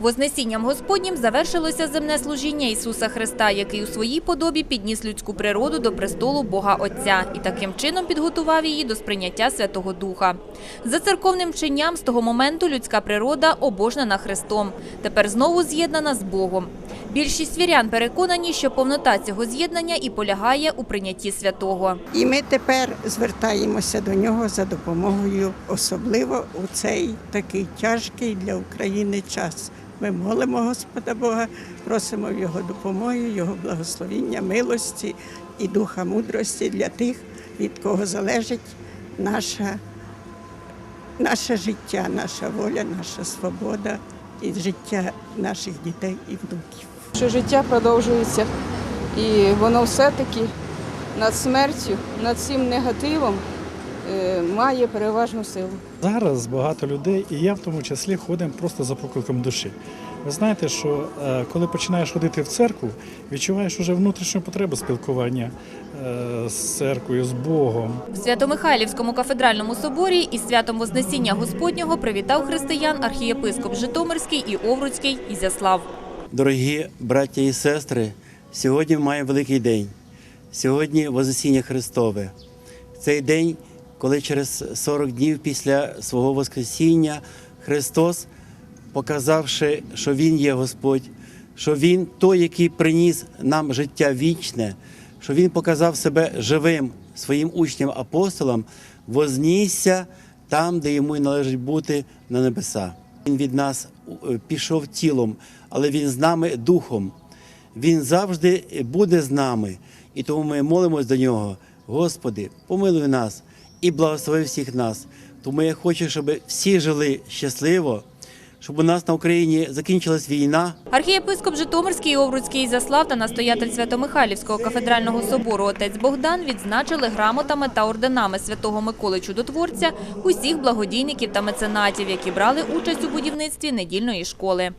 Вознесінням Господнім завершилося земне служіння Ісуса Христа, який у своїй подобі підніс людську природу до престолу Бога Отця і таким чином підготував її до сприйняття Святого Духа. За церковним вченням з того моменту людська природа обожнена Христом, тепер знову з'єднана з Богом. Більшість вірян переконані, що повнота цього з'єднання і полягає у прийнятті святого. І ми тепер звертаємося до нього за допомогою, особливо у цей такий тяжкий для України час. Ми молимо Господа Бога, просимо його допомоги, його благословіння, милості і духа мудрості для тих, від кого залежить наша, наше життя, наша воля, наша свобода і життя наших дітей і внуків. Що життя продовжується, і воно все-таки над смертю, над цим негативом е, має переважну силу. Зараз багато людей, і я в тому числі ходимо просто за покликом душі. Ви знаєте, що е, коли починаєш ходити в церкву, відчуваєш уже внутрішню потребу спілкування е, з церквою, з Богом. В Свято-Михайлівському кафедральному соборі із святом Вознесіння Господнього привітав християн архієпископ Житомирський і Овруцький Ізяслав. Дорогі браття і сестри, сьогодні має великий день. Сьогодні Вознесіння Христове. Цей день, коли через 40 днів після свого Воскресіння Христос, показавши, що Він є Господь, що Він той, який приніс нам життя вічне, що Він показав себе живим своїм учням апостолам, вознісся там, де йому й належить бути на небеса. Він від нас е, пішов тілом, але він з нами духом. Він завжди буде з нами. І тому ми молимось до нього. Господи, помилуй нас і благослови всіх нас. Тому я хочу, щоб всі жили щасливо, щоб у нас на Україні закінчилась війна. Архієпископ Житомирський і Овруцький Ізяслав та настоятель Свято-Михайлівського кафедрального собору отець Богдан відзначили грамотами та орденами святого Миколи Чудотворця усіх благодійників та меценатів, які брали участь у будівництві недільної школи.